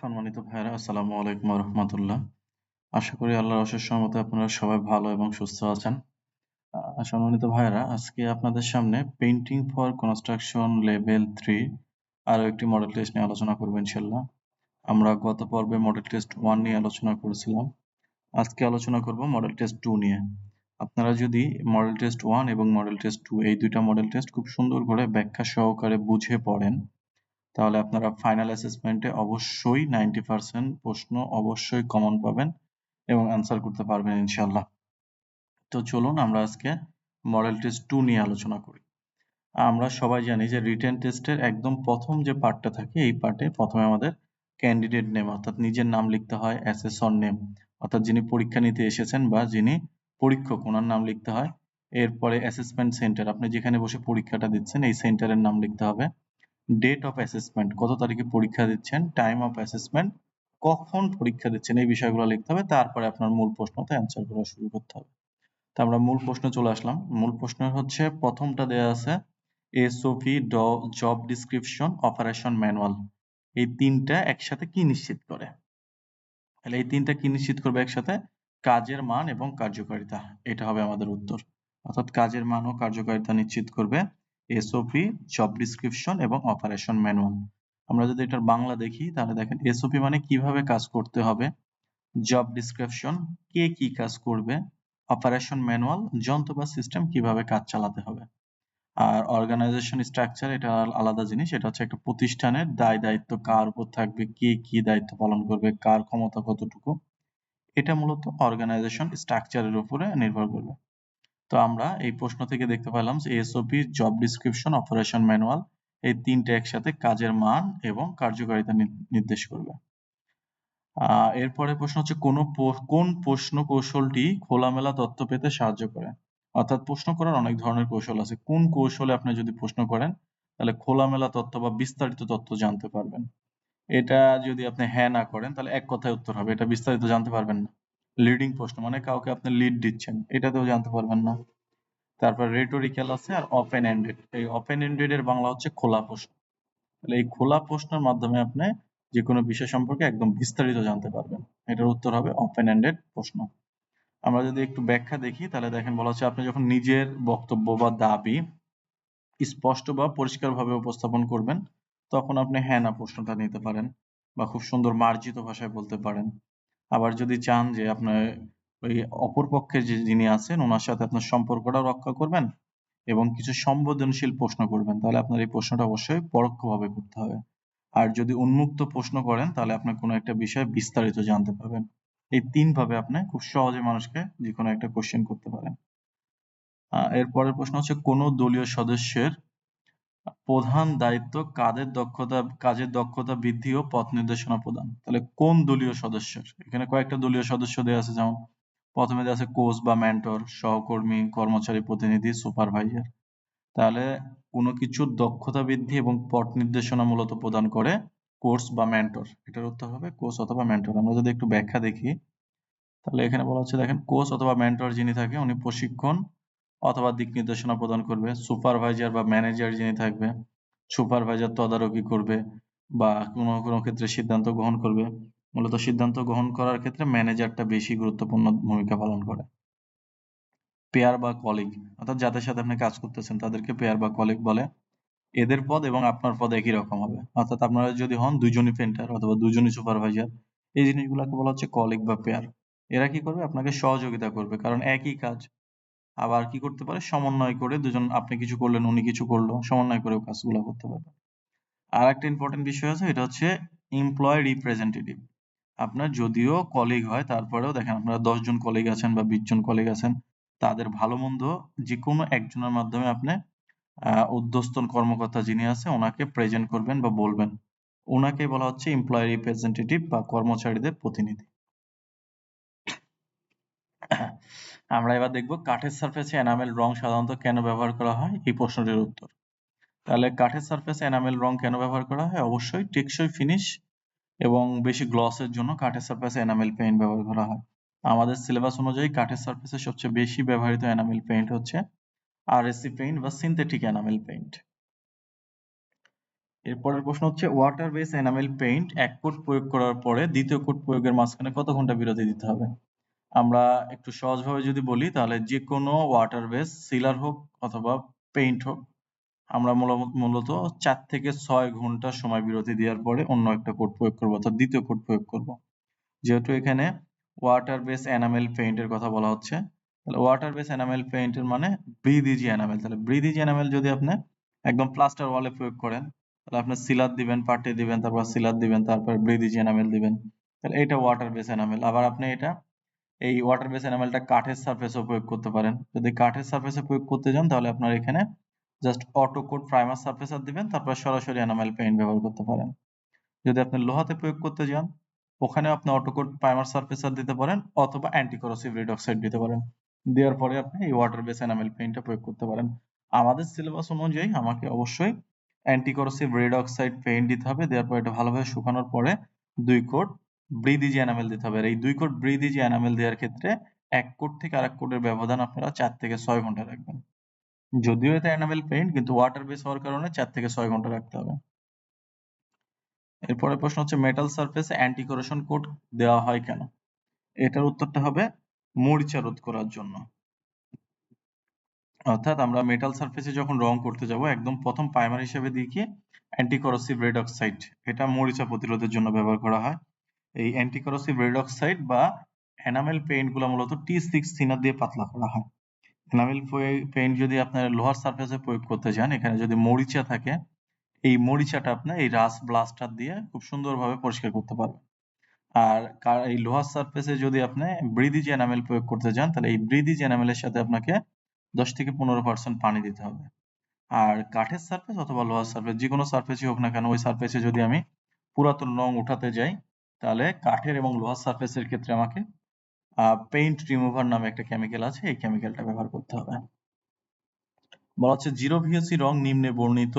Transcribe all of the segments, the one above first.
সম্মানিত ভাইরা আসসালামু আলাইকুম রহমতুল্লাহ। আশা করি আল্লাহর অশেষ সহমতে আপনারা সবাই ভালো এবং সুস্থ আছেন। সম্মানিত ভাইরা আজকে আপনাদের সামনে painting for construction level three আরও একটি মডেল টেস্ট নিয়ে আলোচনা করব ইনশাল্লাহ আমরা গত পর্বে মডেল টেস্ট ওয়ান নিয়ে আলোচনা করেছিলাম। আজকে আলোচনা করব মডেল টেস্ট টু নিয়ে। আপনারা যদি মডেল টেস্ট ওয়ান এবং মডেল টেস্ট টু এই দুইটা মডেল টেস্ট খুব সুন্দর করে ব্যাখ্যা সহকারে বুঝে পড়েন তাহলে আপনারা ফাইনাল অ্যাসেসমেন্টে অবশ্যই নাইনটি পার্সেন্ট প্রশ্ন অবশ্যই কমন পাবেন এবং অ্যান্সার করতে পারবেন ইনশাল্লাহ তো চলুন আমরা আজকে মডেল টেস্ট টু নিয়ে আলোচনা করি। আমরা সবাই জানি যে রিটেন টেস্টের একদম প্রথম যে পার্টটা থাকে, এই পার্টে প্রথমে আমাদের ক্যান্ডিডেট নেম অর্থাৎ নিজের নাম লিখতে হয় অ্যাসেসর নেম অর্থাৎ যিনি পরীক্ষা নিতে এসেছেন বা যিনি পরীক্ষক, ওনার নাম লিখতে হয়। এরপরে অ্যাসেসমেন্ট সেন্টার আপনি যেখানে বসে পরীক্ষাটা দিচ্ছেন, এই সেন্টারের নাম লিখতে হবে। ডেট অফ অ্যাসেসমেন্ট কত তারিখে পরীক্ষা দিচ্ছেন টাইম অফ অ্যাসেসমেন্ট কখন পরীক্ষা দিচ্ছেন, এই বিষয়গুলো লিখতে হবে, তারপরে আপনার মূল প্রশ্নতে অ্যান্সার করা শুরু করতে হবে। তো আমরা মূল প্রশ্নে চলে আসলাম। মূল প্রশ্ন হচ্ছে, প্রথমটা দেয়া আছে SOP job description operation manual এই তিনটা একসাথে কি নিশ্চিত করে? তাহলে এই তিনটা কি নিশ্চিত করবে একসাথে? কাজের মান এবং কার্যকারিতা, এটা হবে আমাদের উত্তর। অর্থাৎ কাজের মান ও কার্যকারিতা নিশ্চিত করবে। এসওপি জব ডিসক্রিপশন এবং অপারেশন ম্যানুয়াল আমরা যদি এটার বাংলা দেখি, তাহলে দেখেন এসওপি মানে কীভাবে কাজ করতে হবে জব ডিসক্রিপশন কে কি কাজ করবে অপারেশন ম্যানুয়াল যন্ত্র বা সিস্টেম কীভাবে কাজ চালাতে হবে। আর অর্গানাইজেশন স্ট্রাকচার এটা আলাদা জিনিস, এটা হচ্ছে একটা প্রতিষ্ঠানের দায় দায়িত্ব, কার উপর থাকবে, কে কি দায়িত্ব পালন করবে, কার ক্ষমতা কতটুকু, এটা মূলত অর্গানাইজেশন স্ট্রাকচারের উপরে নির্ভর করবে। তো আমরা এই প্রশ্ন থেকে দেখতে পেলাম SOP job description operation manual এই তিনটে একসাথে কাজের মান এবং কার্যকারিতা নির্দেশ করবে। এরপরে প্রশ্ন হচ্ছে কোন কোন প্রশ্ন কৌশলটি খোলামেলা তথ্য পেতে সাহায্য করে? অর্থাৎ প্রশ্ন করার অনেক ধরনের কৌশল আছে। কোন কৌশলে আপনি যদি প্রশ্ন করেন, তাহলে খোলামেলা তথ্য বা বিস্তারিত তথ্য জানতে পারবেন। এটা যদি আপনি হ্যাঁ না করেন, তাহলে এক কথায় উত্তর হবে। এটা বিস্তারিত জানতে পারবেন না। লিডিং প্রশ্ন মানে কাউকে আপনি লিড দিচ্ছেন, এটাতেও জানতে পারবেন না। তারপর রেটোরিক্যাল আছে আর ওপেন এন্ডেড এই ওপেন এন্ডেড এর বাংলা হচ্ছে খোলা প্রশ্ন। তাহলে এই খোলা প্রশ্নের মাধ্যমে আপনি যে কোনো বিষয় সম্পর্কে একদম বিস্তারিত জানতে পারবেন। এটার উত্তর হবে ওপেন এন্ডেড প্রশ্ন। আমরা যদি একটু ব্যাখ্যা দেখি, তাহলে দেখেন বলা হচ্ছে আপনি যখন নিজের বক্তব্য বা দাবি স্পষ্ট বা পরিষ্কারভাবে উপস্থাপন করবেন, তখন আপনি হ্যাঁ না প্রশ্নটা নিতে পারেন বা খুব সুন্দর মার্জিত ভাষায় বলতে পারেন। আবার যদি চান যে আপনার ওই অপর পক্ষের যে যিনি আছেন, ওনার সাথে আপনার সম্পর্কটা রক্ষা করবেন এবং কিছু সংবেদনশীল প্রশ্ন করবেন, তাহলে আপনার এই প্রশ্নটা অবশ্যই পরোক্ষভাবে করতে হবে। আর যদি উন্মুক্ত প্রশ্ন করেন, তাহলে আপনি কোনো একটা বিষয়ে বিস্তারিত জানতে পারবেন। এই তিন ভাবে আপনি খুব সহজে মানুষকে যে কোনো একটা কোশ্চেন করতে পারেন। এর পরের প্রশ্ন হচ্ছে, কোন দলীয় সদস্যের প্রধান দায়িত্ব কাদের দক্ষতা, কাজের দক্ষতা বৃদ্ধি ও পথ নির্দেশনা প্রদান। তাহলে কোন দলীয় সদস্যের? এখানে কয়েকটা দলীয় সদস্য দেওয়া আছে, যেমন প্রথমে দেওয়া আছে কোচ বা মেন্টর, সহকর্মী, কর্মচারী প্রতিনিধি, সুপারভাইজার। তাহলে কোনো কিছুর দক্ষতা বৃদ্ধি এবং পথ নির্দেশনা মূলত প্রদান করে কোর্স বা মেন্টর। এটার উত্তর হবে কোচ অথবা মেন্টর। আমরা যদি একটু ব্যাখ্যা দেখি, তাহলে এখানে বলা হচ্ছে, দেখেন, কোচ অথবা মেন্টর যিনি থাকে, উনি প্রশিক্ষণ অথবা দিক নির্দেশনা প্রদান করবে। সুপারভাইজার বা ম্যানেজার যিনি থাকবে, সুপারভাইজার তদারকি করবে বা কোনো কোনো ক্ষেত্রে সিদ্ধান্ত গ্রহণ করবে। মূলত সিদ্ধান্ত গ্রহণ করার ক্ষেত্রে ম্যানেজারটা বেশি গুরুত্বপূর্ণ ভূমিকা পালন করে। পেয়ার বা কলিগ, অর্থাৎ যাদের সাথে আপনি কাজ করতেছেন, তাদেরকে পেয়ার বা কলিগ বলে। এদের পদ এবং আপনার পদ একই রকম হবে। অর্থাৎ আপনারা যদি হন দুজনই পেন্টার অথবা দুজনই সুপারভাইজার, এই জিনিসগুলোকে বলা হচ্ছে কলিগ বা পেয়ার। এরা কি করবে? আপনাকে সহযোগিতা করবে। কারণ একই কাজ আবার কি করতে পারে? সমন্বয় করে দুজন, আপনি কিছু করলেন, উনি কিছু করল, সমন্বয় করে কাজগুলো করতে পারবে। আর একটা ইম্পর্টেন্ট বিষয় আছে, এটা হচ্ছে এমপ্লয় রিপ্রেজেন্টেটিভ আপনার যদিও কলিগ হয়, তারপরেও দেখেন আপনারা জন কলিগ আছেন বা বিশ জন কলিগ আছেন, তাদের ভালো মন্দ যে কোনো একজনের মাধ্যমে আপনি উদ্ধস্তন কর্মকর্তা যিনি আছে, ওনাকে প্রেজেন্ট করবেন বা বলবেন। ওনাকে বলা হচ্ছে এমপ্লয় রিপ্রেজেন্টেটিভ বা কর্মচারীদের প্রতিনিধি। আমরা এবার দেখব কাঠের সারফেসে এনামেল রং সাধারণত কেন ব্যবহার করা হয়? এই প্রশ্নটির উত্তর। তাহলে কাঠের সারফেসে এনামেল রং কেন ব্যবহার করা হয়? অবশ্যই টেকসই ফিনিশ এবং বেশি গ্লসের জন্য কাঠের সারফেসে এনামেল পেইন্ট ব্যবহার করা হয়। আমাদের সিলেবাস অনুযায়ী কাঠের সারফেসে সবচেয়ে বেশি ব্যবহৃত এনামেল পেইন্ট হচ্ছে আরএসসি পেইন্ট বা সিনথেটিক এনামেল পেইন্ট এরপরের প্রশ্ন হচ্ছে ওয়াটার বেস এনামেল পেইন্ট এক কোট প্রয়োগ করার পরে দ্বিতীয় কোট প্রয়োগের মাঝখানে কত ঘণ্টা বিরতি দিতে হবে? আমরা একটু সহজভাবে যদি বলি, তাহলে যে কোনো ওয়াটার বেস সিলার হোক অথবা পেইন্ট হোক, আমরা মূলত চার থেকে ছয় ঘণ্টা সময় বিরতি দেওয়ার পরে অন্য একটা কোড প্রয়োগ করব অর্থাৎ দ্বিতীয় কোড প্রয়োগ করব। যেহেতু এখানে ওয়াটার বেস এনামেল পেইন্টের কথা বলা হচ্ছে, তাহলে ওয়াটার বেস এনামেল পেইন্টের মানে ব্রিদ ইজি এনামেল তাহলে ব্রিদ ইজি এনামেল যদি আপনি একদম প্লাস্টার ওয়ালে প্রয়োগ করেন, তাহলে আপনি সিলার দিবেন পার্টি দিবেন, তারপর সিলার দিবেন, তারপর ব্রিদ ইজি এনামেল দিবেন, তাহলে এটা ওয়াটার বেস এনামেল আবার আপনি এটা এই ওয়াটার বেস এনামেলটা কাঠের সারফেসেও প্রয়োগ করতে পারেন। যদি কাঠের সারফেসে প্রয়োগ করতে যান তাহলে আপনার এখানে just auto code primer surfacer দিবেন, তারপর সরাসরি এনামেল পেইন্ট ব্যবহার করতে পারেন। যদি আপনি লোহাতে প্রয়োগ করতে যান ওখানে আপনি অটো কোড প্রাইমার সারফেসার দিতে পারেন, অথবা অ্যান্টিকরোসিভ রেড অক্সাইড দিতে পারেন। দেওয়ার পরে আপনি এই ওয়াটার বেস এনামেল পেইন্টটা প্রয়োগ করতে পারেন। আমাদের সিলেবাস অনুযায়ী আমাকে অবশ্যই অ্যান্টিকরোসিভ রেড অক্সাইড পেইন্ট দিতে হবে। দেওয়ার পরে এটা ভালোভাবে শুকানোর পরে দুই কোট ব্রিদ ইজি এনামেল দিতে হবে। আর এই দুই কোট ব্রিদ ইজি এনামেল দেওয়ার ক্ষেত্রে এক কোট থেকে আরেক কোটের ব্যবধান আপনারা চার থেকে ছয় ঘণ্টা রাখবেন। যদিও এটা এনামেল পেইন্ট কিন্তু ওয়াটার বেস হওয়ার কারণে চার থেকে ছয় ঘণ্টা রাখতে হবে। এরপরে প্রশ্ন হচ্ছে মেটাল সারফেসে অ্যান্টি করেশন কোট দেওয়া হয় কেন? এটার উত্তরটা হবে, মরিচা রোধ করার জন্য। অর্থাৎ আমরা মেটাল সারফেসে যখন রং করতে যাব, একদম প্রথম প্রাইমার হিসেবে দিই কি অ্যান্টিকরোসিভ রেড অক্সাইড এটা মরিচা প্রতিরোধের জন্য ব্যবহার করা হয়। এই অ্যান্টিকরোসিভ রেড অক্সাইড বা এনামেল পেইন্টগুলো মূলত টি সিক্স থিনার দিয়ে পাতলা করা হয়। এনামেল পেইন্ট যদি আপনার লোহার সারফেসে প্রয়োগ করতে চান, এখানে যদি মরিচা থাকে, এই মরিচাটা আপনি এই রাস ব্লাস্টার দিয়ে খুব সুন্দরভাবে পরিষ্কার করতে পারবেন। আর এই লোহার সারফেসে যদি আপনি ব্রিদিজ এনামেল প্রয়োগ করতে চান, তাহলে এই ব্রিদিজ এনামেলের সাথে আপনাকে দশ থেকে পনেরো পার্সেন্ট পানি দিতে হবে। আর কাঠের সারফেস অথবা লোহার সারফেস যে কোনো সারফেসই হোক না কেন, ওই সারফেসে যদি আমি পুরাতন রং উঠাতে যাই তাহলে কাঠের এবং লোহার সারফেসের ক্ষেত্রে আমাকে পেইন্ট রিমুভার নামে একটা কেমিক্যাল আছে, এই কেমিক্যালটা ব্যবহার করতে হবে। বলা হচ্ছে জিরো ভিওসি রং নিম্নে বর্ণিত,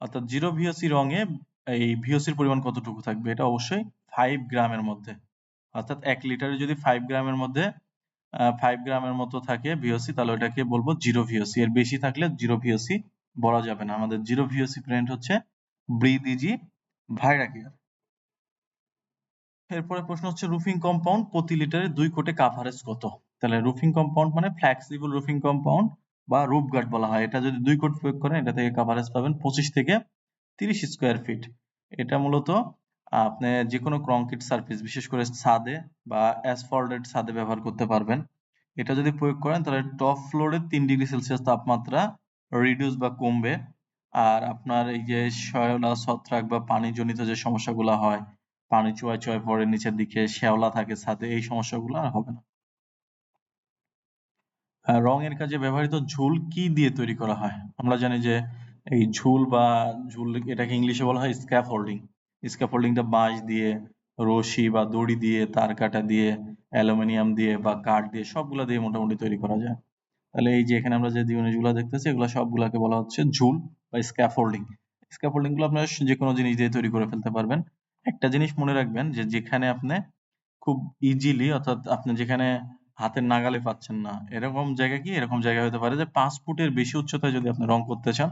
অর্থাৎ জিরো ভিওসি রঙে এই ভিওসির পরিমাণ কতটুকু থাকবে? এটা অবশ্যই ফাইভ গ্রামের মধ্যে। অর্থাৎ এক লিটারে যদি ফাইভ গ্রামের মধ্যে ফাইভ গ্রামের মতো থাকে ভিওসি তাহলে ওটাকে বলব জিরো ভিওসি এর বেশি থাকলে জিরো ভিওসি বলা যাবে না। আমাদের জিরো ভিওসি প্রিন্ট হচ্ছে ব্রিদ ইজি ভাইরাকিয়ার। এরপরে প্রশ্ন হচ্ছে রুফিং কম্পাউন্ড প্রতি লিটারে দুই কোটে কাভারেজ কত? তাহলে রুফিং কম্পাউন্ড মানে ফ্লেক্সিবল রুফিং কম্পাউন্ড বা রুফ গার্ড বলা হয়। এটা যদি দুই কোট প্রয়োগ করেন, এটা থেকে কাভারেজ পাবেন পঁচিশ থেকে তিরিশ স্কোয়ার ফিট এটা মূলত আপনি যে কোনো কংক্রিট সারফেস বিশেষ করে ছাদে বা অ্যাসফল্টেড ছাদে ব্যবহার করতে পারবেন। এটা যদি প্রয়োগ করেন, তাহলে টপ ফ্লোরে তিন ডিগ্রি সেলসিয়াস তাপমাত্রা রিডিউস বা কমবে। আর আপনার এই যে শয়লা, ছত্রাক বা পানিজনিত যে সমস্যাগুলো হয় পানি চুয়ায় চুয়ায় পড়ে নিচের দিকে শ্যাওলা থাকে ছাদে, এই সমস্যাগুলো আর হবে না। রঙের কাজে ব্যবহৃত ঝুল কি দিয়ে তৈরি করা হয়? আমরা জানি যে এই ঝুল বা ঝুল এটাকে ইংলিশে বলা হয় স্ক্যাফোল্ডিং স্ক্যাফোল্ডিংটা বাঁশ দিয়ে, রশি বা দড়ি দিয়ে, তার কাটা দিয়ে, অ্যালুমিনিয়াম দিয়ে বা কাঠ দিয়ে সবগুলা দিয়ে মোটামুটি তৈরি করা যায়। তাহলে এই যে এখানে আমরা যে জিনিসগুলো দেখতেছি, এগুলো সবগুলাকে বলা হচ্ছে ঝুল বা স্ক্যাফোল্ডিং স্ক্যাফোল্ডিংগুলো আপনারা যে কোনো জিনিস দিয়ে তৈরি করে ফেলতে পারবেন। একটা জিনিস মনে রাখবেন যে যেখানে আপনি খুব ইজিলি অর্থাৎ আপনি যেখানে হাতের নাগালে পাচ্ছেন না, এরকম জায়গা কি? এরকম জায়গা হতে পারে যে পাঁচ ফুটের বেশি উচ্চতায় যদি আপনি রং করতে চান,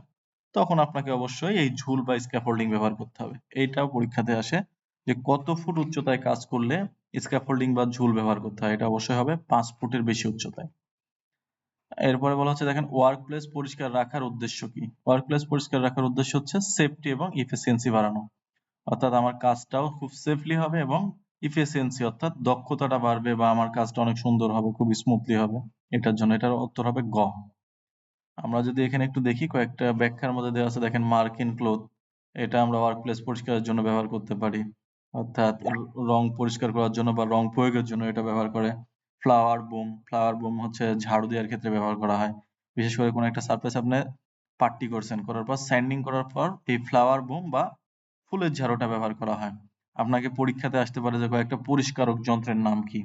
তখন আপনাকে অবশ্যই এই ঝুল বা স্ক্যাফোল্ডিং ব্যবহার করতে হবে। এইটাও পরীক্ষাতে আসে যে কত ফুট উচ্চতায় কাজ করলে স্ক্যাফোল্ডিং বা ঝুল ব্যবহার করতে হয়, এটা অবশ্যই হবে পাঁচ ফুটের বেশি উচ্চতায়। এরপরে বলা হচ্ছে, দেখেন ওয়ার্ক প্লেস পরিষ্কার রাখার উদ্দেশ্য কি? ওয়ার্ক প্লেস পরিষ্কার রাখার উদ্দেশ্য হচ্ছে সেফটি এবং ইফিসিয়েন্সি বাড়ানো। অর্থাৎ আমার কাজটাও খুব সেফলি হবে এবং ইফিসিয়েন্সি অর্থাৎ দক্ষতাটা বাড়বে বা আমার কাজটা অনেক সুন্দর হবে খুব স্মুথলি হবে। এটার জন্য এটার উত্তর হবে গ। আমরা যদি এখানে একটু দেখি, কয়েকটা ব্যাখ্যার মধ্যে দেওয়া আছে, দেখেন মার্কিন ক্লোথ। এটা আমরা ওয়ার্ক প্লেস পরিষ্কারের জন্য ব্যবহার করতে পারি। অর্থাৎ রং পরিষ্কার করার জন্য বা রং প্রয়োগের জন্য এটা ব্যবহার করে। ফ্লাওয়ার বুম ফ্লাওয়ার বুম হচ্ছে ঝাড়ু দেওয়ার ক্ষেত্রে ব্যবহার করা হয়। বিশেষ করে কোনো একটা সারফেস আপনি পাট্টি করছেন, করার পর স্যান্ডিং করার পর এই ফ্লাওয়ার বুম বা ফুলের ঝাড়ুটা ব্যবহার করা হয়। আপনাকে পরীক্ষাতে আসতে পারে যে কয়েকটা পরিষ্কারক যন্ত্রের নাম কি।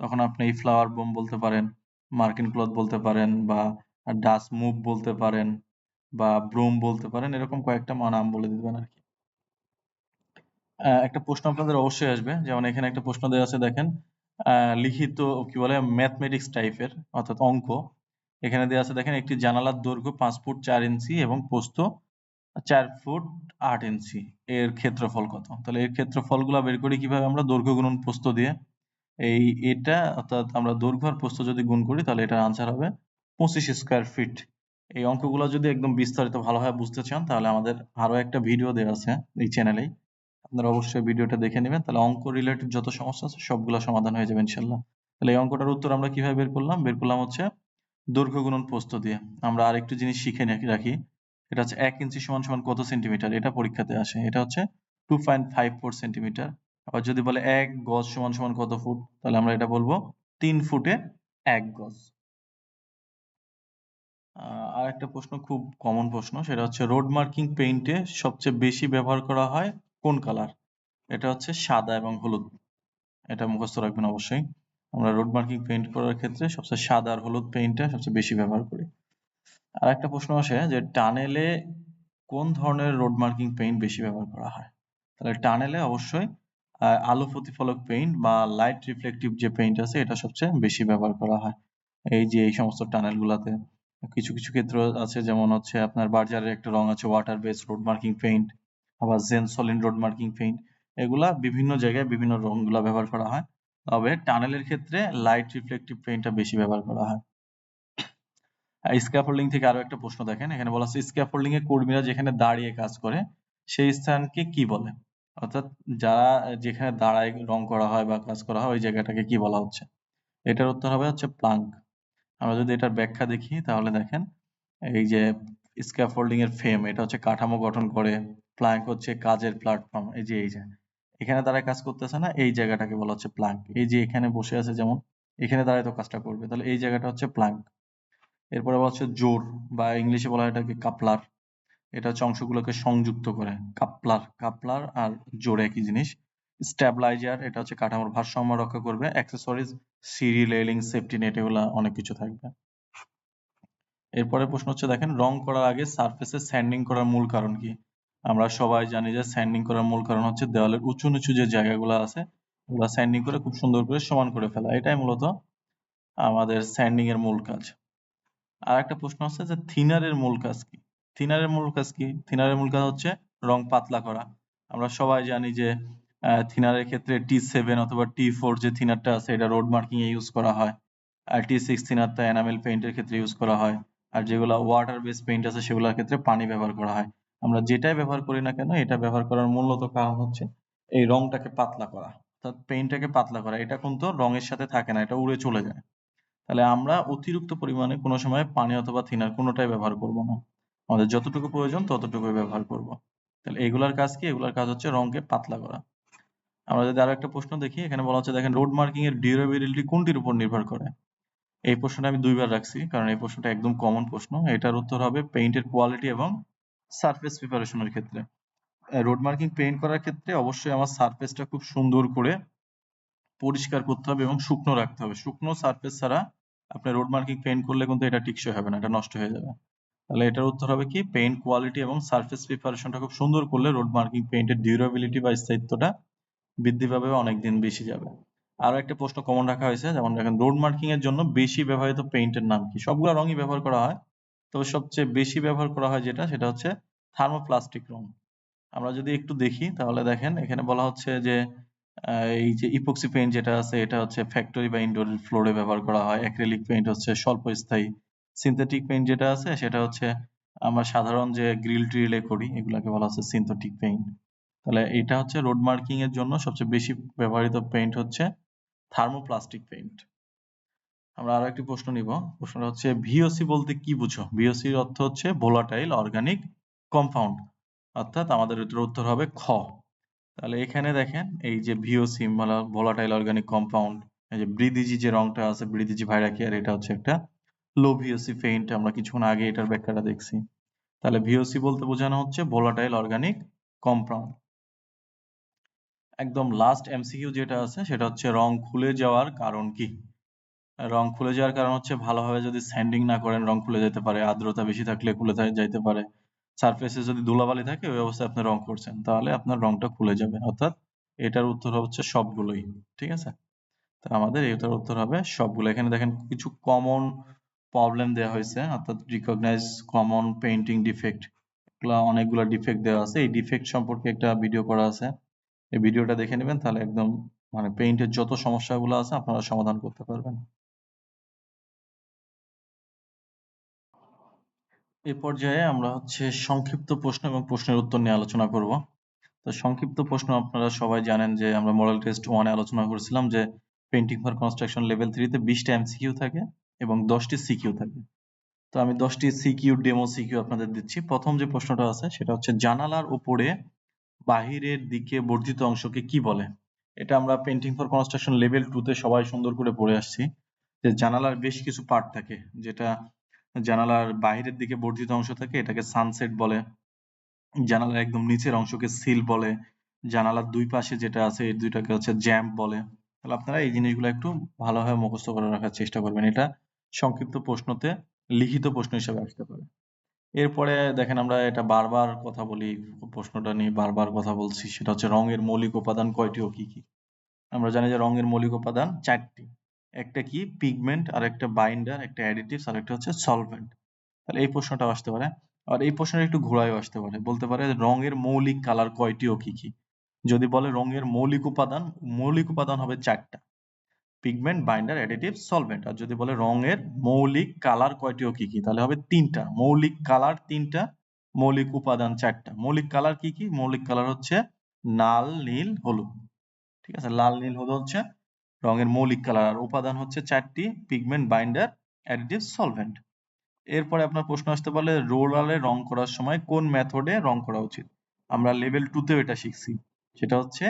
তখন আপনি এই ফ্লাওয়ার বোম বলতে পারেন মার্কিন ক্লথ বলতে পারেন বা ডাস্ট মুভ বলতে পারেন বা ব্রুম বলতে পারেন, এরকম কয়েকটা নাম বলে দিবেন আর কি। একটা প্রশ্ন আপনাদের অবশ্যই আসবে। যেমন এখানে একটা প্রশ্ন দেওয়া আছে, দেখেন লিখিত কি বলে ম্যাথমেটিক্স টাইপের অর্থাৎ অঙ্ক। এখানে দেওয়া আছে, দেখেন, একটি জানালার দৈর্ঘ্য পাঁচ ফুট চার ইঞ্চি এবং প্রস্থ চার ফুট আট ইঞ্চি, এর ক্ষেত্রফল কত? তাহলে এর ক্ষেত্রফলগুলো বের করি কীভাবে আমরা? দৈর্ঘ্য গুণন প্রস্থ দিয়ে। এই, এটা অর্থাৎ আমরা দৈর্ঘ্য আর প্রস্থ যদি গুণ করি, তাহলে এটার আনসার হবে পঁচিশ স্কোয়ার ফিট এই অঙ্কগুলো যদি একদম বিস্তারিত ভালোভাবে বুঝতে চান, তাহলে আমাদের আরও একটা ভিডিও দেওয়া আছে এই চ্যানেলেই আপনারা অবশ্যই ভিডিওটা দেখে নেবেন। তাহলে অঙ্ক রিলেটেড যত সমস্যা আছে, সবগুলো সমাধান হয়ে যাবে ইনশাল্লাহ তাহলে এই অঙ্কটার উত্তর আমরা কীভাবে বের করলাম? বের করলাম হচ্ছে দৈর্ঘ্য গুণন প্রস্থ দিয়ে। আমরা আরেকটু জিনিস শিখে রাখি। এটা হচ্ছে এক ইঞ্চি সমান সমান কত সেন্টিমিটার? এটা পরীক্ষাতে আসে। এটা হচ্ছে two point five four centimetre. আবার যদি বলে এক গজ সমান সমান কত ফুট? তাহলে আমরা এটা বলব তিন ফুটে এক গজ। আর একটা প্রশ্ন, খুব কমন প্রশ্ন, সেটা হচ্ছে রোড মার্কিং পেইন্টে সবচেয়ে বেশি ব্যবহার করা হয় কোন কালার এটা হচ্ছে সাদা এবং হলুদ। এটা মুখস্থ রাখবেন অবশ্যই। আমরা রোড মার্কিং পেইন্ট করার ক্ষেত্রে সবচেয়ে সাদা আর হলুদ পেইন্টটা সবচেয়ে বেশি ব্যবহার করি। আর একটা প্রশ্ন আসে যে টানেলে কোন ধরনের রোড মার্কিং পেইন্ট বেশি ব্যবহার করা হয়? তাহলে টানেলে অবশ্যই আলো প্রতিফলক পেইন্ট বা লাইট রিফ্লেকটিভ যে পেইন্ট আছে এটা সবচেয়ে বেশি ব্যবহার করা হয়। এই যে এই সমস্ত টানেল গুলাতে কিছু কিছু ক্ষেত্র আছে যেমন হচ্ছে আপনার বার্জারের একটা রং আছে water base road marking paint আবার জেন সলিন রোড মার্কিং পেইন্ট এগুলা বিভিন্ন জায়গায় বিভিন্ন রংগুলা ব্যবহার করা হয়। তবে টানেলের ক্ষেত্রে লাইট রিফ্লেকটিভ পেইন্টটা বেশি ব্যবহার করা হয়। স্ক্যাফোল্ডিং থেকে আরও একটা প্রশ্ন দেখেন। এখানে বলা আছে স্ক্যাফোল্ডিং এ কর্মীরা যেখানে দাঁড়িয়ে কাজ করে, সেই স্থানকে কি বলে? অর্থাৎ যারা যেখানে দাঁড়ায় রং করা হয় বা কাজ করা হয়, ওই জায়গাটাকে কি বলা হচ্ছে? এটার উত্তর হবে হচ্ছে প্লাঙ্ক আমরা যদি এটার ব্যাখ্যা দেখি, তাহলে দেখেন, এই যে স্ক্যাফোল্ডিং এর ফ্রেম এটা হচ্ছে কাঠামো গঠন করে প্লাঙ্ক হচ্ছে কাজের প্ল্যাটফর্ম এই যে এই যে। এখানে দাঁড়ায় কাজ করতেছে না, এই জায়গাটাকে বলা হচ্ছে প্লাঙ্ক এই যে, এখানে বসে আছে যেমন, এখানে দাঁড়ায় তো কাজটা করবে, তাহলে এই জায়গাটা হচ্ছে প্লাঙ্ক এরপরে বলা হচ্ছে জোর বা ইংলিশে বলা হয় এটাকে কাপলার। এটা হচ্ছে অংশগুলোকে সংযুক্ত করে। কাপলার কাপলার আর জোর একই জিনিস। স্ট্যাবিলাইজার, এটা হচ্ছে কাঠামোর ভারসাম্য রক্ষা করবে। অ্যাক্সেসরিজ সিরি রেলিং, সেফটি নেট, এগুলো অনেক কিছু থাকবে। এরপরে প্রশ্ন হচ্ছে, দেখেন, রং করার আগে সারফেসে স্যান্ডিং করার মূল কারণ কি? আমরা সবাই জানি যে স্যান্ডিং করার মূল কারণ হচ্ছে দেওয়ালের উঁচু নিচু যে জায়গাগুলো আছে, ওগুলো স্যান্ডিং করে খুব সুন্দর করে সমান করে ফেলা। এটাই মূলত আমাদের স্যান্ডিং এর মূল কাজ। আর একটা প্রশ্ন হচ্ছে যে থিনারের মূল কাজ কি? থিনারের মূল কাজ কি? থিনারের মূল কাজ হচ্ছে রং পাতলা করা। আমরা সবাই জানি যে থিনারের ক্ষেত্রে টি সেভেন অথবা টি ফোর যে থিনারটা আছে, এটা রোড মার্কিং এ ইউজ করা হয়। আর টি সিক্স থিনারটা এনামেল পেইন্টের ক্ষেত্রে ইউজ করা হয়। আর যেগুলো ওয়াটার বেস পেইন্ট আছে, সেগুলোর ক্ষেত্রে পানি ব্যবহার করা হয়। আমরা যেটাই ব্যবহার করি না কেন, এটা ব্যবহার করার মূলত কারণ হচ্ছে এই রংটাকে পাতলা করা। অর্থাৎ পেইন্টটাকে পাতলা করা। এটা কিন্তু রঙের সাথে থাকে না, এটা উড়ে চলে যায়। তাহলে আমরা অতিরিক্ত পরিমাণে কোনো সময় পানি অথবা থিনার কোনোটাই ব্যবহার করব না। আমাদের যতটুকু প্রয়োজন ততটুকুই ব্যবহার করব। তাহলে এগুলার কাজ কি? এগুলার কাজ হচ্ছে রংকে পাতলা করা। আমরা যদি আরও একটা প্রশ্ন দেখি, এখানে বলা হচ্ছে, দেখেন, রোড মার্কিং এর ডিউরেবিলিটি কোনটির উপর নির্ভর করে? এই প্রশ্নটা আমি দুইবার রাখছি, কারণ এই প্রশ্নটা একদম কমন প্রশ্ন। এটার উত্তর হবে পেইন্টের কোয়ালিটি এবং সারফেস প্রিপারেশনের ক্ষেত্রে। রোড মার্কিং পেইন্ট করার ক্ষেত্রে অবশ্যই আমার সারফেসটা খুব সুন্দর করে পরিষ্কার করতে হবে এবং শুকনো রাখতে হবে। শুকনো সারফেস ছাড়া আপনি রোড মার্কিং পেইন্ট করলে কিন্তু এটা টিকসই হবে না, এটা নষ্ট হয়ে যাবে। তাহলে এটার উত্তর হবে কি? পেইন্ট কোয়ালিটি এবং সারফেস প্রিপারেশনটা খুব সুন্দর করলে রোড মার্কিং পেইন্টের ডিউরেবিলিটি বা স্থায়িত্বটা বৃদ্ধি পাবে অনেকদিন বেশি যাবে। আরও একটা প্রশ্ন কমন রাখা হয়েছে, যেমন দেখেন রোড মার্কিং এর জন্য বেশি ব্যবহৃত পেইন্টের নাম কি? সবগুলো রঙই ব্যবহার করা হয়। তবে সবচেয়ে বেশি ব্যবহার করা হয় যেটা, সেটা হচ্ছে থার্মোপ্লাস্টিক রং। আমরা যদি একটু দেখি, তাহলে দেখেন এখানে বলা হচ্ছে যে এই যে ইপক্সি পেইন্ট যেটা আছে, এটা হচ্ছে ফ্যাক্টরি বা ইনডোর ফ্লোরে ব্যবহার করা হয়। অ্যাক্রিলিক পেইন্ট হচ্ছে স্বল্প স্থায়ী সিনথেটিক পেইন্ট যেটা আছে, সেটা হচ্ছে আমরা সাধারণ যে গ্রিল ট্রিলে করি, এগুলাকে বলা হচ্ছে সিনথেটিক পেইন্ট তাহলে এটা হচ্ছে রোড মার্কিং এর জন্য সবচেয়ে বেশি ব্যবহৃত পেইন্ট হচ্ছে থার্মোপ্লাস্টিক পেইন্ট আমরা আরও একটি প্রশ্ন নিব। প্রশ্নটা হচ্ছে ভিওসি বলতে কি বুঝো? ভিওসির অর্থ হচ্ছে ভোলাটাইল অর্গানিক কম্পাউন্ড অর্থাৎ আমাদের উত্তর হবে খ। তাহলে এখানে দেখেন, এই যে ভিওসি মানে ভোলাটাইল অর্গানিক কম্পাউন্ড এই যে ব্রিদিজি যে রংটা আছে ব্রিদিজি ভাইরাকিয়ার, এটা হচ্ছে একটা লো ভিওসি পেইন্ট আমরা কিছুক্ষণ আগে এটার ব্যাখ্যাটা দেখছি। তাহলে ভিওসি বলতে বোঝানো হচ্ছে ভোলাটাইল অর্গানিক কম্পাউন্ড একদম লাস্ট এমসিকিউ যেটা আছে, সেটা হচ্ছে রং খুলে যাওয়ার কারণ কি? রং খুলে যাওয়ার কারণ হচ্ছে ভালোভাবে যদি স্যান্ডিং না করেন, রং খুলে যেতে পারে, আর্দ্রতা বেশি থাকলে খুলে যাইতে পারে। সারফেসে যদি ধুলাবালি থাকে, ওই অবস্থায় আপনি রং করছেন, তাহলে আপনার রংটা খুলে যাবে। অর্থাৎ এটার উত্তর হচ্ছে সবগুলোই, ঠিক আছে? তো আমাদের এটার উত্তর হবে সবগুলো। এখানে দেখেন কিছু কমন প্রবলেম দেওয়া হয়েছে, অর্থাৎ রিকগনাইজ কমন পেইন্টিং ডিফেক্টগুলা, অনেকগুলা ডিফেক্ট দেওয়া আছে। এই ডিফেক্ট সম্পর্কে একটা ভিডিও করা আছে। এই ভিডিওটা দেখে নেবেন, তাহলে একদম মানে পেইন্টের যত সমস্যাগুলো আছে, আপনারা সমাধান করতে পারবেন। এই পর্যায়ে আমরা হচ্ছে সংক্ষিপ্ত প্রশ্ন এবং প্রশ্নের উত্তর নিয়ে আলোচনা করব। তো সংক্ষিপ্ত প্রশ্ন আপনারা সবাই জানেন যে আমরা মডেল টেস্ট ওয়ানে আলোচনা করেছিলাম যে পেন্টিং ফর কনস্ট্রাকশন লেভেল থ্রিতে বিশটা এমসিকিউ থাকে এবং দশটি সিকিউ থাকে। তো আমি দশটি সিকিউ ডেমো সিকিউ আপনাদের দিচ্ছি। প্রথম যে প্রশ্নটা আছে সেটা হচ্ছে, জানালার উপরে বাহিরের দিকে বর্ধিত অংশকে কি বলে? এটা আমরা পেইন্টিং ফর কনস্ট্রাকশন লেভেল টুতে সবাই সুন্দর করে পড়ে আসছি যে জানালার বেশ কিছু পার্ট থাকে যেটা জানালার বাহিরের দিকে বর্ধিত অংশ থাকে, এটাকে সানসেট বলে। জানালার একদম নিচের অংশকে সিল বলে। জানালার দুই পাশে যেটা আছে, এই দুইটাকে হচ্ছে জ্যাম্প বলে। তাহলে আপনারা এই জিনিসগুলো একটু ভালোভাবে মুখস্থ করে রাখার চেষ্টা করবেন। এটা সংক্ষিপ্ত প্রশ্নতে লিখিত প্রশ্ন হিসেবে আসতে পারে। এরপরে দেখেন আমরা এটা বারবার কথা বলি, প্রশ্নটা নিয়ে বারবার কথা বলছি। সেটা হচ্ছে রঙের মৌলিক উপাদান কয়টি ও কি কি? আমরা জানি যে রঙের মৌলিক উপাদান চারটি। একটা কি? পিগমেন্ট আর একটা বাইন্ডার একটা অ্যাডিটিভস আর একটা হচ্ছে সলভেন্ট তাহলে এই প্রশ্নটা আসতে পারে। আর এই প্রশ্নটা একটু ঘোরায়ও আসতে পারে। বলতে পারে রঙের মৌলিক কালার কয়টি ও কি কি? যদি বলে রঙের মৌলিক উপাদান মৌলিক উপাদান হবে চারটা। পিগমেন্ট বাইন্ডার অ্যাডিটিভ সলভেন্ট আর যদি বলে রঙের মৌলিক কালার কয়টি ও কি কি? তাহলে হবে তিনটা। মৌলিক কালার তিনটা, মৌলিক উপাদান চারটা। মৌলিক কালার কি কি? মৌলিক কালার হচ্ছে লাল, নীল, হলুদ। ঠিক আছে? লাল, নীল, হলুদ হচ্ছে রঙের মৌলিক কালার। আর উপাদান হচ্ছে চারটি পিগমেন্ট বাইন্ডার অ্যাডিটিভ সলভেন্ট এরপরে আপনার প্রশ্ন আসতে পারলে রোলারে রং করার সময় কোন মেথডে রং করা উচিত? আমরা লেভেল টুতেও এটা শিখছি। সেটা হচ্ছে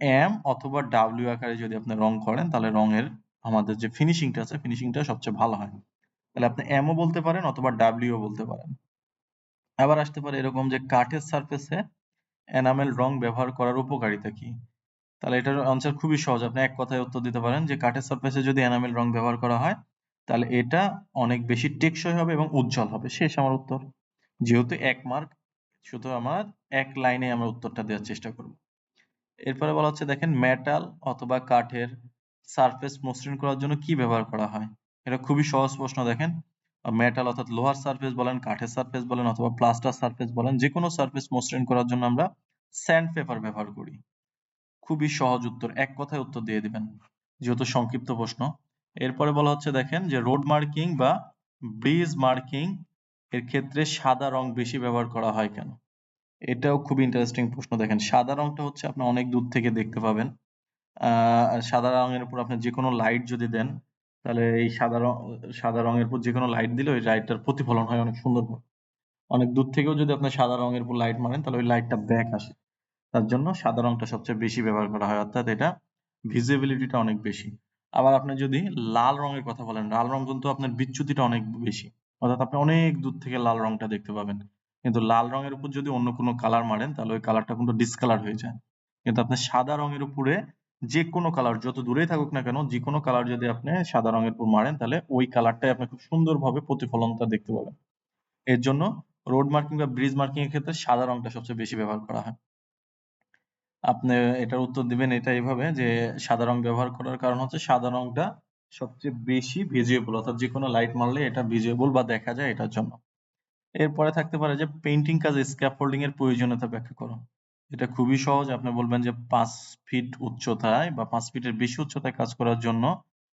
এম অথবা ডাব্লিউ আকারে যদি আপনি রং করেন, তাহলে রঙের আমাদের যে ফিনিশিংটা আছে ফিনিশিংটা সবচেয়ে ভালো হয়। তাহলে আপনি এমও বলতে পারেন অথবা ডাব্লিউ বলতে পারেন। আবার আসতে পারে এরকম যে কাঠের সারফেসে এনামেল রং ব্যবহার করার উপকারিতা কি? তাহলে এটার আনসার খুবই সহজ। আপনি এক কথায় উত্তর দিতে পারেন যে কাঠের সারফেসে যদি এনামেল রং ব্যবহার করা হয়, তাহলে এটা অনেক বেশি টেকসই হবে এবং উজ্জ্বল হবে। শেষ আমার উত্তর। যেহেতু এক মার্ক শুধু আমার এক লাইনে আমরা উত্তরটা দেওয়ার চেষ্টা করব। এরপরে বলা হচ্ছে, দেখেন মেটাল অথবা কাঠের সারফেস মসৃণ করার জন্য কি ব্যবহার করা হয়? এটা খুবই সহজ প্রশ্ন, দেখেন। মেটাল অর্থাৎ লোহার সারফেস বলেন, কাঠের সারফেস বলেন, অথবা প্লাস্টার সারফেস বলেন যে কোনো সারফেস মসৃণ করার জন্য আমরা স্যান্ড পেপার ব্যবহার করি। খুবই সহজ উত্তর, এক কথায় উত্তর দিয়ে দিবেন। যেহেতু সংক্ষিপ্ত প্রশ্ন, এরপরে বলা হচ্ছে, দেখেন যে রোড মার্কিং বা ব্রিজ মার্কিং এর ক্ষেত্রে সাদা রং বেশি ব্যবহার করা হয় কেন? এটাও খুব ইন্টারেস্টিং প্রশ্ন, দেখেন। সাদা রংটা হচ্ছে আপনি অনেক দূর থেকে দেখতে পাবেন। সাদা রঙের উপর আপনি যে কোনো লাইট যদি দেন, তাহলে এই সাদা রং, সাদা রঙের উপর যে কোনো লাইট দিলে ওই লাইটটার প্রতিফলন হয় অনেক সুন্দর অনেক দূর থেকেও যদি আপনি সাদা রঙের উপর লাইট মারেন, তাহলে ওই লাইটটা ব্যাক আসে। তার জন্য সাদা রংটা সবচেয়ে বেশি ব্যবহার করা হয়, অর্থাৎ এটা ভিজিবিলিটিটা অনেক বেশি। আবার আপনি যদি লাল রঙের কথা বলেন, লাল রং কিন্তু আপনার বিচ্যুতিটা অনেক বেশি, অর্থাৎ আপনি অনেক দূর থেকে লাল রংটা দেখতে পাবেন। কিন্তু লাল রঙের উপর যদি অন্য কোনো কালার মারেন, তাহলে ওই কালারটা কিন্তু ডিসকালার হয়ে যায়। কিন্তু আপনি সাদা রঙের উপরে যে কোনো কালার যত দূরেই থাকুক না কেন, যে কোনো কালার যদি আপনি সাদা রঙের উপর মারেন, তাহলে ওই কালারটাই আপনি খুব সুন্দরভাবে প্রতিফলনটা দেখতে পাবেন। এর জন্য রোড মার্কিং বা ব্রিজ মার্কিং এর ক্ষেত্রে সাদা রংটা সবচেয়ে বেশি ব্যবহার করা হয়। আপনি এটার উত্তর দিবেন এটা এইভাবে যে সাদা রং ব্যবহার করার কারণ হচ্ছে সাদা রংটা সবচেয়ে বেশি ভিজিবল অর্থাৎ যে কোনো লাইট মারলে এটা ভিজিবল বা দেখা যায় এটার জন্য। এরপরে থাকতে পারে যে পেইন্টিং কাজে স্ক্যাফোল্ডিং এর প্রয়োজনীয়তা ব্যাখ্যা করো এটা খুবই সহজ, আপনি বলবেন যে পাঁচ ফিট উচ্চতায় বা পাঁচ ফিটের বেশি উচ্চতায় কাজ করার জন্য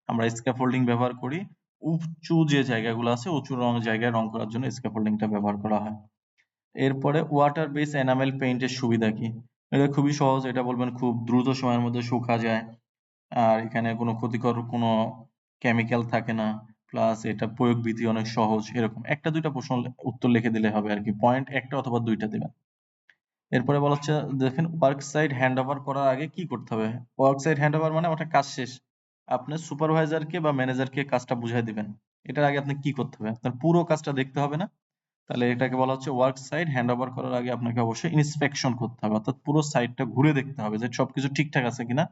আমরা স্ক্যাফোল্ডিং ব্যবহার করি। উঁচু যে জায়গাগুলো আছে উঁচু রং জায়গায় রং করার জন্য স্ক্যাফোল্ডিংটা ব্যবহার করা হয়। এরপরে ওয়াটার বেস এনামেল পেইন্টের সুবিধা কি? এটা খুবই সহজ, এটা বলবেন খুব দ্রুত সময়ের মধ্যে শুকা যায়। আর এখানে কোনো ক্ষতিকর কোনো কেমিক্যাল থাকে না প্লাস এটা প্রয়োগ বিধি অনেক সহজ, এরকম। একটা, দুইটা প্রশ্ন উত্তর লিখে দিলে হবে আর কি পয়েন্ট একটা অথবা দুইটা দিবেন। এরপরে বলা হচ্ছে, দেখেন ওয়ার্ক সাইট হ্যান্ড ওভার করার আগে কি করতে হবে? ওয়ার্ক সাইট হ্যান্ড ওভার মানে ওটা কাজ শেষ। আপনি সুপারভাইজারকে বা ম্যানেজারকে কাজটা বুঝাই দিবেন। এটার আগে আপনি কি করতে হবে? আপনার পুরো কাজটা দেখতে হবে না? তাহলে এটাকে বলা হচ্ছে ওয়ার্ক সাইট হ্যান্ড ওভার করার আগে আপনাকে অবশ্যই ইন্সপেকশন করতে হবে। অর্থাৎ পুরো সাইটটা ঘুরে দেখতে হবে যে সবকিছু ঠিকঠাক আছে কিনা।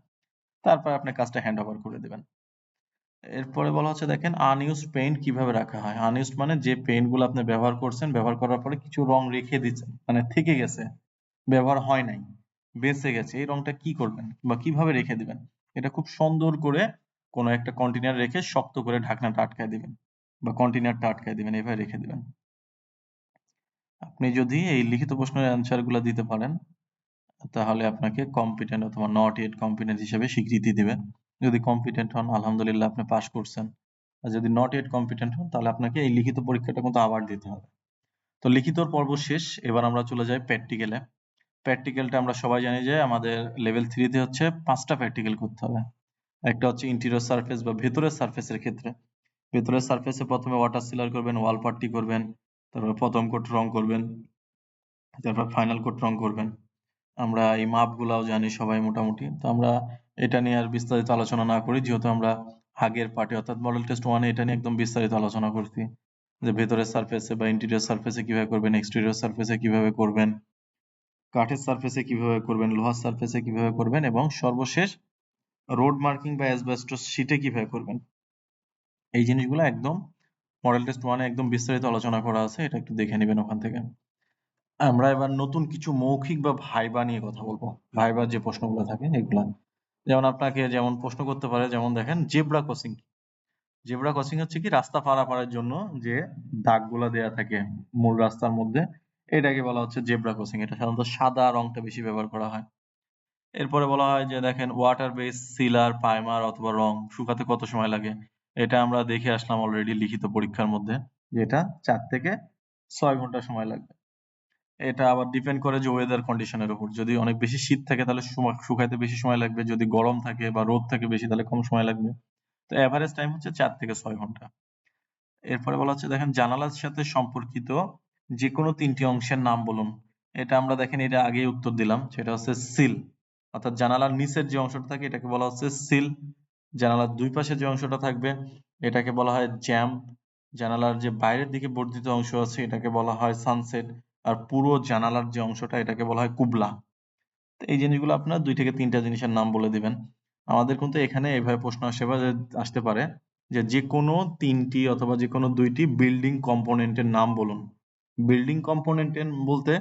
তারপর আপনি কাজটা হ্যান্ড ওভার করে দেবেন। এরপরে বলা হচ্ছে, দেখেন আনইউজ পেইন্ট কীভাবে রাখা হয়? আনইউজ মানে যে পেইন্টগুলো আপনি ব্যবহার করছেন, ব্যবহার করার পরে কিছু রং রেখে দিচ্ছেন মানে থেকে গেছে, ব্যবহার হয় নাই, বেঁচে গেছে, এই রংটা কি করবেন বা কীভাবে রেখে দিবেন? এটা খুব সুন্দর করে কোনো একটা কন্টেনার রেখে শক্ত করে ঢাকনাটা আটকায় দিবেন বা কন্টেনারটা আটকায় দিবেন, এভাবে রেখে দিবেন। আপনি যদি এই লিখিত প্রশ্নের অ্যান্সারগুলা দিতে পারেন, তাহলে আপনাকে কম্পিটেন্ট অথবা নট ইয়েট কম্পিটেন্ট হিসেবে স্বীকৃতি দিবে। যদি কম্পিটেন্ট হন, আলহামদুলিল্লাহ আপনি পাশ করছেন। আর যদি নট ইয়েট কম্পিটেন্ট হন, তাহলে আপনাকে এই লিখিত পরীক্ষাটা কিন্তু আবার দিতে হবে। তো লিখিতর পর্ব শেষ, এবার আমরা চলে যাই প্র্যাকটিক্যালে প্র্যাকটিক্যালটা আমরা সবাই জানি যে আমাদের লেভেল থ্রিতে হচ্ছে পাঁচটা প্র্যাকটিক্যাল করতে হবে। একটা হচ্ছে ইন্টেরিয়র সারফেস বা ভেতরের সারফেসের ক্ষেত্রে। ভেতরের সারফেসে প্রথমে ওয়াটার সিলার করবেন ওয়াল পার্টি করবেন তারপর প্রথম কোট রং করবেন, তারপর ফাইনাল কোট রং করবেন। আমরা এই মাপগুলাও জানি সবাই মোটামুটি। তো আমরা এটা নিয়ে আর বিস্তারিত আলোচনা না করি, যেহেতু আমরা আগের পার্টে, অর্থাৎ মডেল টেস্ট ওয়ানে এটা নিয়ে একদম বিস্তারিত আলোচনা করছি। যে ভেতরের সারফেসে বা ইন্টেরিয়র সারফেসে কীভাবে করবেন এক্সটেরিয়র সারফেসে কীভাবে করবেন, কাঠের সারফেসে কীভাবে করবেন, লোহার সারফেসে কীভাবে করবেন, এবং সর্বশেষ রোড মার্কিং বা অ্যাসবেস্টস শীটে কীভাবে করবেন। এই জিনিসগুলো একদম মডেল টেস্ট ওয়ানে একদম বিস্তারিত আলোচনা করা আছে, এটা একটু দেখে নেবেন ওখান থেকে। আমরা এবার নতুন কিছু মৌখিক বা ভাইবা নিয়ে কথা বলব। ভাইবার যে প্রশ্নগুলো থাকে এগুলা। যেমন আপনাকে যেমন প্রশ্ন করতে পারে, যেমন দেখেন, জেব্রা ক্রসিং জেব্রা ক্রসিং হচ্ছে কি, রাস্তা পারাপারের জন্য যে দাগগুলা দেয়া থাকে মূল রাস্তার মধ্যে, এটাকে বলা হচ্ছে জেব্রা ক্রসিং। এটা সাধারণত সাদা রংটা বেশি ব্যবহার করা হয়। এরপরে বলা হয় যে দেখেন ওয়াটার বেস সিলার প্রাইমার অথবা রং, শুকাতে কত সময় লাগে? এটা আমরা দেখে আসলাম অলরেডি লিখিত পরীক্ষার মধ্যে, যেটা চার থেকে ছয় ঘণ্টা সময় লাগবে। এটা আবার ডিপেন্ড করে যে ওয়েদার কন্ডিশনের উপর। যদি অনেক বেশি শীত থাকে, তাহলে শুকাইতে বেশি সময় লাগবে। যদি গরম থাকে বা রোদ থাকে বেশি, তাহলে কম সময় লাগবে। তো এভারেজ টাইম হচ্ছে চার থেকে ছয় ঘণ্টা। এরপরে বলা হচ্ছে, দেখেন, জানালার সাথে সম্পর্কিত যে কোনো তিনটি অংশের নাম বলুন। এটা আমরা দেখেন, এটা আগেই উত্তর দিলাম, সেটা হচ্ছে সিল অর্থাৎ জানালার নিচের যে অংশটা থাকে, এটাকে বলা হচ্ছে সিল জানালার দুই পাশে যে অংশটা থাকবে, এটাকে বলা হয় জ্যাম। জানালার যে বাইরের দিকে বর্ধিত অংশ আছে, এটাকে বলা হয় সানসেট। আর পুরো জানালার যে অংশটা, এটাকে বলা হয় কুবলা। এই জিনিসগুলো আপনার দুই থেকে তিনটা জিনিসের নাম বলে দিবেন। আমাদের কিন্তু এখানে এইভাবে প্রশ্ন আসে বা আসতে পারে যে যে কোনো তিনটি অথবা যে কোনো দুইটি বিল্ডিং কম্পোনেন্টের নাম বলুন। বিল্ডিং কম্পোনেন্টের বলতে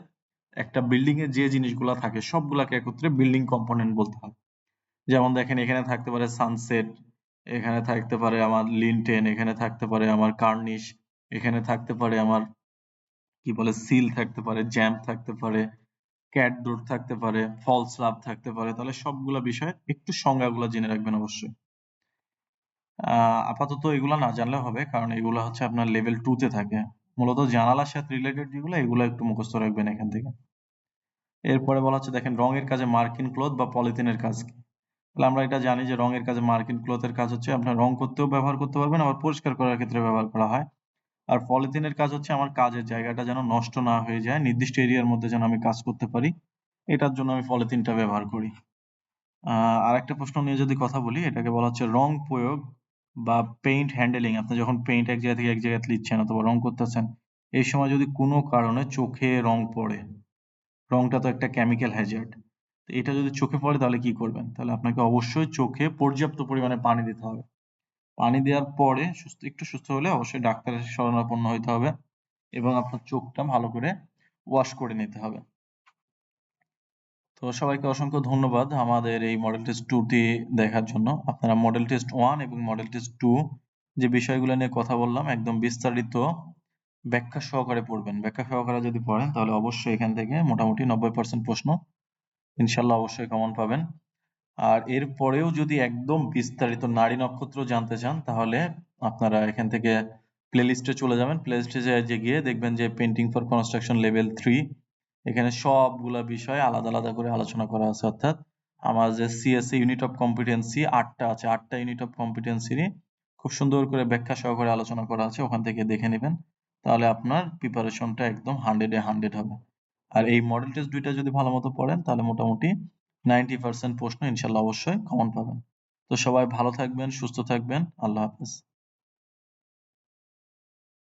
একটা বিল্ডিং এর যে জিনিসগুলো থাকে, সবগুলাকে একত্রে বিল্ডিং কম্পোনেন্ট বলতে হয়। যেমন দেখেন, এখানে থাকতে পারে সানসেট এখানে থাকতে পারে আমার লিনটেন এখানে থাকতে পারে আমার কার্নিশ এখানে থাকতে পারে আমার, কি বলে সিল থাকতে পারে জ্যাম থাকতে পারে ক্যাট ডোর থাকতে পারে ফলস লাভ থাকতে পারে। তাহলে সবগুলা বিষয় একটু সংজ্ঞাগুলো জেনে রাখবেন অবশ্যই। আপাতত এগুলা না জানলে হবে, কারণ এগুলা হচ্ছে আপনার লেভেল টু তে থাকে। মূলত জানালার সাথে রিলেটেড যেগুলো, এগুলো একটু মুখস্থ রাখবেন এখান থেকে। এরপরে বলা হচ্ছে, দেখেন, রঙের কাজে মার্কিন ক্লথ বা পলিথিনের কাজ কি? তাহলে আমরা এটা জানি যে রঙের কাজে মার্কিন ক্লথের কাজ হচ্ছে আপনার রং করতেও ব্যবহার করতে পারবেন, আবার পরিষ্কার করার ক্ষেত্রে ব্যবহার করা হয়। আর পলিথিনের কাজ হচ্ছে আমার কাজের জায়গাটা যেন নষ্ট না হয়ে যায়, নির্দিষ্ট এরিয়ার মধ্যে যেন আমি কাজ করতে পারি, এটার জন্য আমি পলিথিনটা ব্যবহার করি। আর একটা প্রশ্ন নিয়ে যদি কথা বলি, এটাকে বলা হচ্ছে রং প্রয়োগ বা পেইন্ট হ্যান্ডেলিং আপনি যখন পেইন্ট এক জায়গা থেকে এক জায়গায় লিখছেন অথবা রং করতেছেন, এই সময় যদি কোনো কারণে চোখে রং পড়ে, রংটা তো একটা কেমিক্যাল হ্যাজার্ড এটা যদি চোখে পড়ে তাহলে কি করবেন? তাহলে আপনাকে অবশ্যই চোখে পর্যাপ্ত পরিমাণে পানি দিতে হবে। পানি দেওয়ার পরে সুস্থ, একটু সুস্থ হলে অবশ্যই ডাক্তারের শরণাপন্ন হইতে হবে এবং আপনার চোখটা ভালো করে ওয়াশ করে নিতে হবে। তো সবাইকে অসংখ্য ধন্যবাদ আমাদের এই মডেল টেস্ট টুটি দেখার জন্য। আপনারা মডেল টেস্ট ওয়ান এবং মডেল টেস্ট টু যে বিষয়গুলো নিয়ে কথা বললাম একদম বিস্তারিত ব্যাখ্যা সহকারে পড়বেন। ব্যাখ্যা সহকারে যদি পড়েন তাহলে অবশ্যই এখান থেকে মোটামুটি নব্বই পার্সেন্ট প্রশ্ন ইনশাল্লাহ অবশ্যই কমন পাবেন। আর এর পরেও যদি একদম বিস্তারিত নারী নক্ষত্র জানতে চান, তাহলে আপনারা এখান থেকে প্লেলিস্টে চলে যাবেন। প্লেলিস্টে যে গিয়ে দেখবেন যে painting for construction level three এখানে সবগুলা বিষয় আলাদা আলাদা করে আলোচনা করা আছে। অর্থাৎ আমার যে সিএসসি ইউনিট অফ কম্পিটেন্সি আটটা আছে, আটটা ইউনিট অফ কম্পিটেন্সি খুব সুন্দর করে ব্যাখ্যা সহকারে আলোচনা করা আছে। ওখান থেকে দেখে নেবেন। তাহলে আপনার প্রিপারেশনটা একদম হান্ড্রেডে হান্ড্রেড হবে। আর এই মডেল টেস্ট দুইটা যদি ভালো মতো পড়েন, তাহলে মোটামুটি নাইনটি পার্সেন্ট প্রশ্ন ইনশাল্লাহ অবশ্যই কমন পাবেন। তো সবাই ভালো থাকবেন, সুস্থ থাকবেন, আল্লাহ হাফেজ।